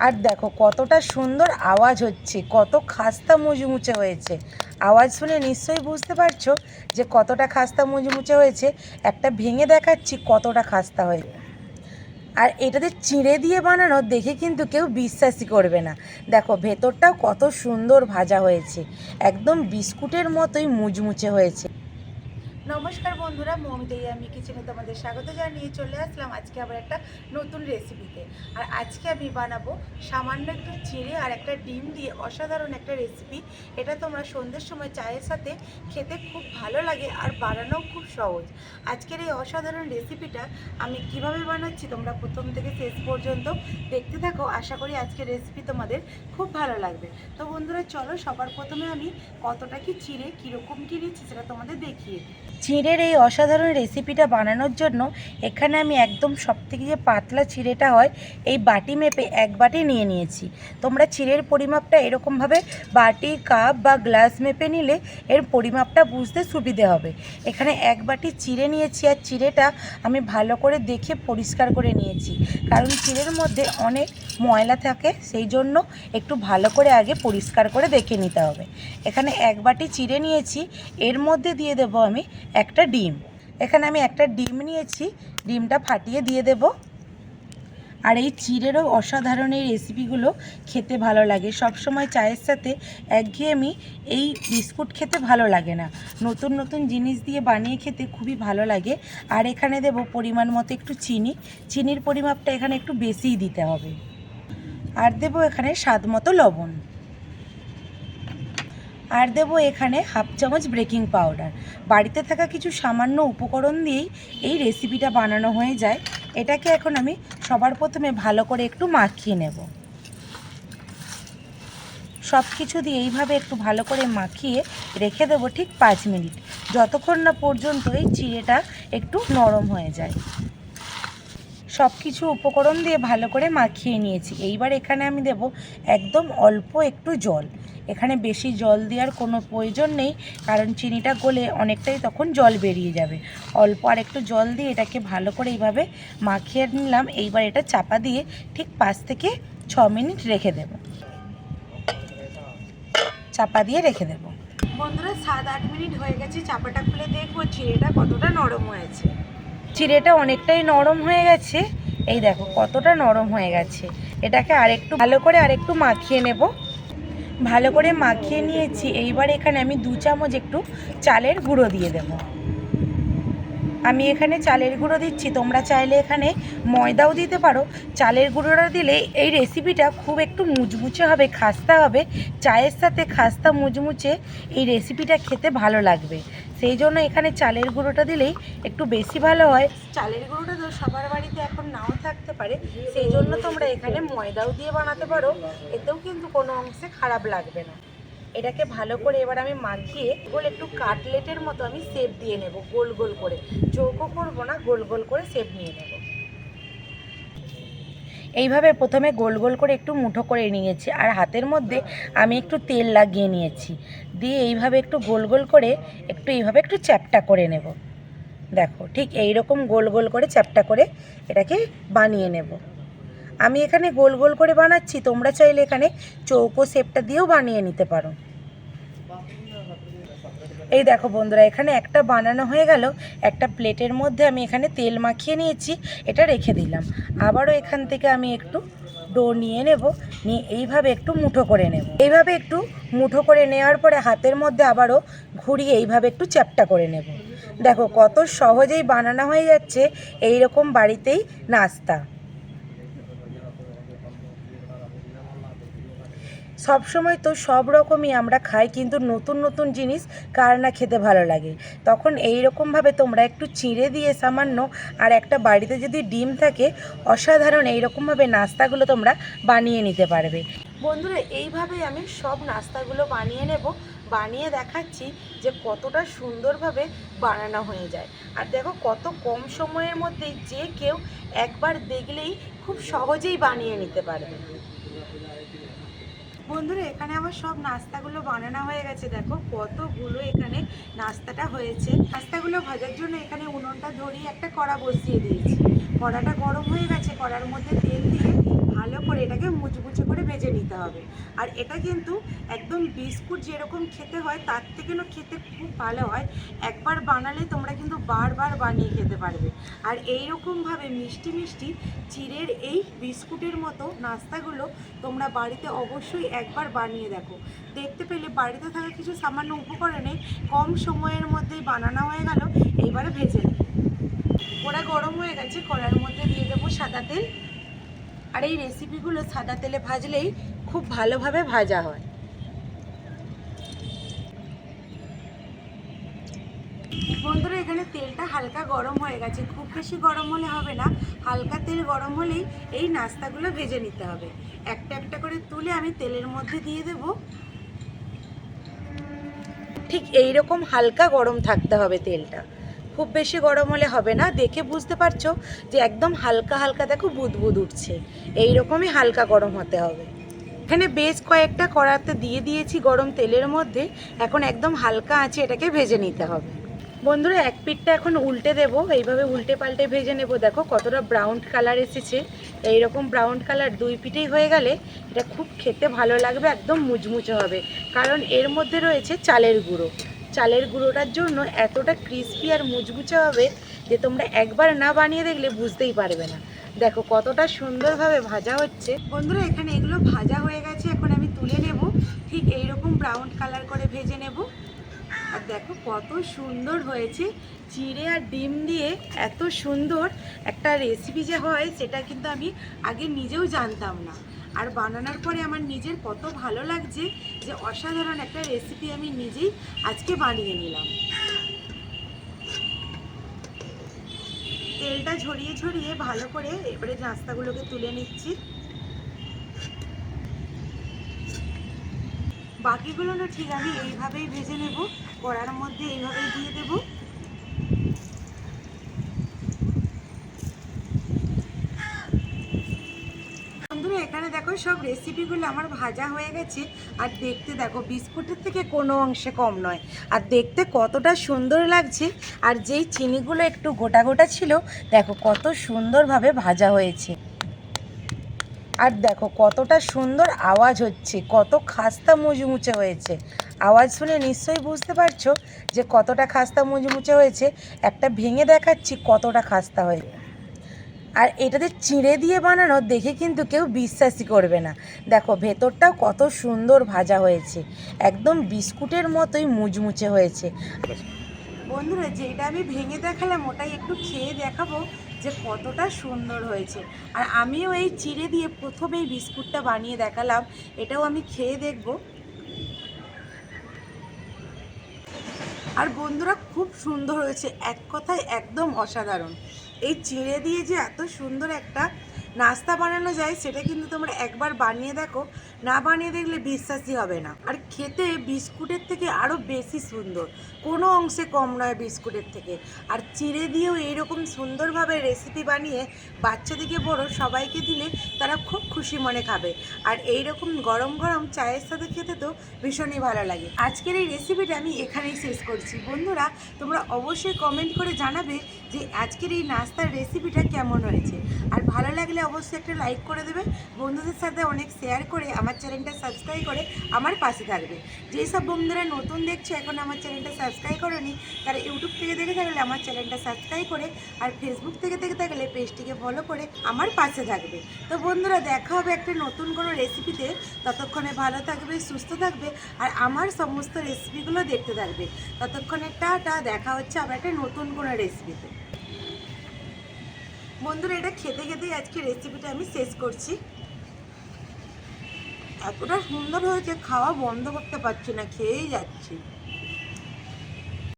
আর দেখো কতটা সুন্দর আওয়াজ হচ্ছে, কত খাস্তা মুচমুচে হয়েছে। আওয়াজ শুনে নিশ্চয়ই বুঝতে পারছ যে কতটা খাস্তা মুচমুচে হয়েছে, একটা ভেঙে দেখাচ্ছি কতটা খাস্তা হয়েছে। আর এটাতে চিঁড়ে দিয়ে বানানো দেখে কিন্তু কেউ বিশ্বাসই করবে না। দেখো ভেতরটাও কত সুন্দর ভাজা হয়েছে, একদম বিস্কুটের মতোই মুচমুচে হয়েছে। নমস্কার বন্ধুরা, মমিতাই আমি কিচেনে তোমাদের স্বাগত জানিয়ে চলে আসলাম আজকে আবার একটা নতুন রেসিপিতে আর আজকে আমি বানাবো সামান্য একটু চিড়ে আর একটা ডিম দিয়ে অসাধারণ একটা রেসিপি এটা তোমরা সন্ধ্যের সময় চায়ের সাথে খেতে খুব ভালো লাগে আর বানানোও খুব সহজ। আজকের এই অসাধারণ রেসিপিটা আমি কীভাবে বানাচ্ছি তোমরা প্রথম থেকে শেষ পর্যন্ত দেখতে থাকো। আশা করি আজকের রেসিপি তোমাদের খুব ভালো লাগবে। তো বন্ধুরা, চলো সবার প্রথমে আমি কতটা কি চিড়ে, কীরকম কী নিচ্ছি সেটা তোমাদের দেখিয়ে দিই। চিড়ের এই অসাধারণ রেসিপিটা বানানোর জন্য এখানে আমি একদম সবথেকে যে পাতলা চিঁড়েটা হয়, এই বাটি মেপে এক বাটি নিয়ে নিয়েছি। তোমরা চিড়ের পরিমাপটা এরকমভাবে বাটি, কাপ বা গ্লাস মেপে নিলে এর পরিমাপটা বুঝতে সুবিধে হবে। এখানে এক বাটি চিঁড়ে নিয়েছি আর চিঁড়েটা আমি ভালো করে দেখে পরিষ্কার করে নিয়েছি। কারণ চিড়ের মধ্যে অনেক ময়লা থাকে, সেই জন্য একটু ভালো করে আগে পরিষ্কার করে দেখে নিতে হবে। এখানে এক বাটি চিঁড়ে নিয়েছি, এর মধ্যে দিয়ে দেবো আমি একটা ডিম। এখানে আমি একটা ডিম নিয়েছি, ডিমটা ফাটিয়ে দিয়ে দেব। আর এই চিড়েরও অসাধারণ এই রেসিপিগুলো খেতে ভালো লাগে। সব সময় চায়ের সাথে একঘেয়েমি এই বিস্কুট খেতে ভালো লাগে না। নতুন নতুন জিনিস দিয়ে বানিয়ে খেতে খুবই ভালো লাগে। আর এখানে দেব পরিমাণ মতো একটু চিনি। চিনির পরিমাপটা এখানে একটু বেশিই দিতে হবে। আর দেবো এখানে স্বাদ মতো লবণ। আর দেবো এখানে হাফ চামচ বেকিং পাউডার। বাড়িতে থাকা কিছু সামান্য উপকরণ দিয়েই এই রেসিপিটা বানানো হয়ে যায়। এটাকে এখন আমি সবার প্রথমে ভালো করে একটু মাখিয়ে নেব। সব কিছু দিয়ে এইভাবে একটু ভালো করে মাখিয়ে রেখে দেবো ঠিক পাঁচ মিনিট। যতক্ষণ না পর্যন্ত এই চিড়েটা একটু নরম হয়ে যায়। সব কিছু উপকরণ দিয়ে ভালো করে মাখিয়ে নিয়েছি। এইবার এখানে আমি দেব একদম অল্প একটু জল। এখানে বেশি জল দেওয়ার কোনো প্রয়োজন নেই কারণ চিনিটা গলে অনেকটাই তখন জল বেরিয়ে যাবে। অল্প আর একটু জল দিয়ে এটাকে ভালো করে এইভাবে মাখিয়ে নিলাম এইবার এটা চাপা দিয়ে ঠিক পাঁচ থেকে ছ মিনিট রেখে দেব। চাপা দিয়ে রেখে দেব। বন্ধুরা সাত আট মিনিট হয়ে গেছে চাপাটা খুলে দেখব চিড়েটা কতটা নরম হয়েছে। চিড়েটা অনেকটাই নরম হয়ে গেছে। এই দেখো কতটা নরম হয়ে গেছে। এটাকে আরেকটু ভালো করে আরেকটু মাখিয়ে নেব। ভালো করে মাখিয়ে নিয়েছি। এইবার এখানে আমি দু চামচ একটু চালের গুঁড়ো দিয়ে দেব। আমি এখানে চালের গুঁড়ো দিচ্ছি। তোমরা চাইলে এখানে ময়দাও দিতে পারো। চালের গুঁড়োটা দিলে এই রেসিপিটা খুব একটু মুচমুচে হবে, খাস্তা হবে। চায়ের সাথে খাস্তা মুচমুচে এই রেসিপিটা খেতে ভালো লাগবে। সেই জন্য এখানে চালের গুঁড়োটা দিলেই একটু বেশি ভালো হয়। চালের গুঁড়োটা তো সবার বাড়িতে এখন নাও থাকতে পারে, সেই জন্য তোমরা এখানে ময়দাও দিয়ে বানাতে পারো, এতেও কিন্তু কোনো অংশে খারাপ লাগবে না। এটাকে ভালো করে এবার আমি মাখিয়ে গোল একটু কাটলেটের মতো আমি সেপ দিয়ে নেব, গোল গোল করে। চৌকো করব না, গোল গোল করে সেপ নিয়ে নেব। এইভাবে প্রথমে গোল গোল করে একটু মুঠো করে নিয়েছি আর হাতের মধ্যে আমি একটু তেল লাগিয়ে নিয়েছি। দিয়ে এইভাবে একটু গোল গোল করে একটু এইভাবে একটু চ্যাপটা করে নেব। দেখো, ঠিক এই রকম গোল গোল করে চ্যাপটা করে এটাকে বানিয়ে নেব। আমি এখানে গোল গোল করে বানাচ্ছি, তোমরা চাইলে এখানে চৌকো শেপটা দিয়েও বানিয়ে নিতে পারো। এই দেখো বন্ধুরা, এখানে একটা বানানো হয়ে গেল। একটা প্লেটের মধ্যে আমি এখানে তেল মাখিয়ে নিয়েছি, এটা রেখে দিলাম। আবারও এখান থেকে আমি একটু ডো নিয়ে নেব, নিয়ে এইভাবে একটু মুঠো করে নেব। এইভাবে একটু মুঠো করে নেওয়ার পরে হাতের মধ্যে আবারও ঘুরিয়ে এইভাবে একটু চ্যাপটা করে নেব। দেখো কত সহজেই বানানো হয়ে যাচ্ছে এই রকম বাড়িতেই নাস্তা। সব সময় তো সব রকমই আমরা খাই, কিন্তু নতুন নতুন জিনিস কার না খেতে ভালো লাগে। তখন এই রকমভাবে তোমরা একটু চিঁড়ে দিয়ে সামান্য আর একটা বাড়িতে যদি ডিম থাকে, অসাধারণ এই রকমভাবে নাস্তাগুলো তোমরা বানিয়ে নিতে পারবে। বন্ধুরা, এইভাবে আমি সব নাস্তাগুলো বানিয়ে নেব, বানিয়ে দেখাচ্ছি যে কতটা সুন্দরভাবে বানানো হয়ে যায়। আর দেখো কত কম সময়ের মধ্যেই যে কেউ একবার দেখলেই খুব সহজেই বানিয়ে নিতে পারবে। বন্ধুরা, এখানে আমার সব নাস্তাগুলো বানানো হয়ে গেছে। দেখো কতগুলো এখানে নাস্তাটা হয়েছে। নাস্তাগুলো ভাজার জন্য এখানে উনুনটা ধরিয়ে একটা কড়া বসিয়ে দিয়েছি। কড়াটা গরম হয়ে গেছে, কড়ার মধ্যে তেল দিয়ে ভালো করে এটাকে মুচমুচে করে ভেজে নিতে হবে। আর এটা কিন্তু একদম বিস্কুট যেরকম খেতে হয়, তার থেকেও খেতে খুব ভালো হয়। একবার বানালে তোমরা কিন্তু বারবার বানিয়ে খেতে পারবে। আর এই রকমভাবে মিষ্টি মিষ্টি চিড়ের এই বিস্কুটের মতো নাস্তাগুলো তোমরা বাড়িতে অবশ্যই একবার বানিয়ে দেখো। দেখতে পেলে বাড়িতে থাকা কিছু সামান্য উপকরণে কম সময়ের মধ্যেই বানানো হয়ে গেল, এইবারে ভেজে নেব ওরা গরম হয়ে গেছে, কড়ার মধ্যে দিয়ে দেবো সাদা তেল। আর এই রেসিপিগুলো সাদা তেলে ভাজলেই খুব ভালোভাবে ভাজা হয়। বন্ধুরা, এখানে তেলটা হালকা গরম হয়ে গেছে। খুব বেশি গরম হলে হবে না। হালকা তেল গরম হলেই এই নাস্তাগুলো ভেজে নিতে হবে। একটা একটা করে তুলে আমি তেলের মধ্যে দিয়ে দেব। ঠিক এই রকম হালকা গরম থাকতে হবে তেলটা। খুব বেশি গরম হলে হবে না। দেখে বুঝতে পারছ যে একদম হালকা হালকা দেখো বুদবুদ উঠছে। এই রকমই হালকা গরম হতে হবে। এখানে বেশ কয়েকটা কড়াতে দিয়ে দিয়েছি গরম তেলের মধ্যে। এখন একদম হালকা আছে এটাকে ভেজে নিতে হবে। বন্ধুরা, এক পিঠটা এখন উল্টে দেবো। এইভাবে উল্টে পাল্টে ভেজে নেব। দেখো কতটা ব্রাউন কালার এসেছে। এইরকম ব্রাউন কালার দুই পিঠেই হয়ে গেলে এটা খুব খেতে ভালো লাগবে, একদম মুচমুচে হবে। কারণ এর মধ্যে রয়েছে চালের গুঁড়ো। চালের গুঁড়োটার জন্য এতটা ক্রিস্পি আর মুচমুচে হবে যে তোমরা একবার না বানিয়ে দেখলে বুঝতেই পারবে না। দেখো কতটা সুন্দরভাবে ভাজা হচ্ছে। বন্ধুরা, এখানে এগুলো ভাজা হয়ে গেছে, এখন আমি তুলে নেব। ঠিক এইরকম ব্রাউন কালার করে ভেজে নেব। আর দেখো কত সুন্দর হয়েছে। চিড়ে আর ডিম দিয়ে এত সুন্দর একটা রেসিপি যে হয়, সেটা কিন্তু আমি আগে নিজেও জানতাম না। আর বানানোর পরে আমার নিজের কত ভালো লাগছে যে অসাধারণ একটা রেসিপি আমি নিজেই আজকে বানিয়ে নিলাম। তেলটা ঝরিয়ে ঝরিয়ে ভালো করে এবারে নাস্তাগুলোকে তুলে নিচ্ছি। বাকিগুলো না ঠিক আমি এইভাবেই ভেজে নেব, কড়ার মধ্যে এইভাবেই দিয়ে দেব বন্ধুরা এখানে দেখো সব রেসিপিগুলো আমার ভাজা হয়ে গেছে। আর দেখতে দেখো, বিস্কুটের থেকে কোনো অংশে কম নয়। আর দেখতে কতটা সুন্দর লাগছে। আর যেই চিনিগুলো একটু গোটা গোটা ছিল, দেখো কত সুন্দরভাবে ভাজা হয়েছে। আর দেখো কতটা সুন্দর আওয়াজ হচ্ছে, কত খাস্তা মুচমুচে হয়েছে। আওয়াজ শুনে নিশ্চয়ই বুঝতে পারছ যে কতটা খাস্তা মুচমুচে হয়েছে। একটা ভেঙে দেখাচ্ছি কতটা খাস্তা হয়েছে। আর এটাতে চিঁড়ে দিয়ে বানানো দেখে কিন্তু কেউ বিশ্বাসই করবে না। দেখো, ভেতরটাও কত সুন্দর ভাজা হয়েছে। একদম বিস্কুটের মতোই মুচমুচে হয়েছে। বন্ধুরা, যেটা আমি ভেঙে দেখালাম, ওটাই একটু খেয়ে দেখাবো যে কতটা সুন্দর হয়েছে। আর আমিও এই চিড়ে দিয়ে প্রথমে এই বিস্কুটটা বানিয়ে দেখালাম, এটাও আমি খেয়ে দেখব। আর বন্ধুরা, খুব সুন্দর হয়েছে। এক কথায় একদম অসাধারণ। এই চিড়ে দিয়ে যে এত সুন্দর একটা নাস্তা বানানো যায়, সেটা কিন্তু তোমরা একবার বানিয়ে দেখো। না বানিয়ে দেখলে বিশ্বাসই হবে না। আর খেতে বিস্কুটের থেকে আরও বেশি সুন্দর। কোনো অংশে কম নয় বিস্কুটের থেকে। আর চিড়ে দিয়েও এইরকম সুন্দরভাবে রেসিপি বানিয়ে বাচ্চা থেকে বড় সবাইকে দিলে তারা খুব খুশি মনে খাবে। আর এই রকম গরম গরম চায়ের সাথে খেতে তো ভীষণই ভালো লাগে। আজকের এই রেসিপিটা আমি এখানেই শেষ করছি। বন্ধুরা, তোমরা অবশ্যই কমেন্ট করে জানাবে যে আজকের এই নাস্তার রেসিপিটা কেমন হয়েছে। আর ভালো লাগলে অবশ্যই একটা লাইক করে দেবে। বন্ধুদের সাথে অনেক শেয়ার করে আমার চ্যানেলটা সাবস্ক্রাইব করে আমার পাশে থাকবে। যেই সব বন্ধুরা নতুন দেখছ এখন আমার চ্যানেলটা সাবস্ক্রাইব করোনি, তারা ইউটিউব থেকে দেখে থাকলে আমার চ্যানেলটা সাবস্ক্রাইব করে আর ফেসবুক থেকে দেখে থাকলে পেজটিকে ফলো করে আমার পাশে থাকবে। তো বন্ধুরা, দেখা হবে একটা নতুন কোনো রেসিপিতে ততক্ষণে ভালো থাকবে, সুস্থ থাকবে আর আমার সমস্ত রেসিপিগুলো দেখতে থাকবে। ততক্ষণে টাটা, দেখা হচ্ছে আবার একটা নতুন কোনো রেসিপিতে বন্ধুরা, এটা খেতে খেতেই আজকে রেসিপিটা আমি শেষ করছি। এতটা সুন্দর হয়েছে, খাওয়া বন্ধ করতে পারছি না, খেয়েই যাচ্ছি।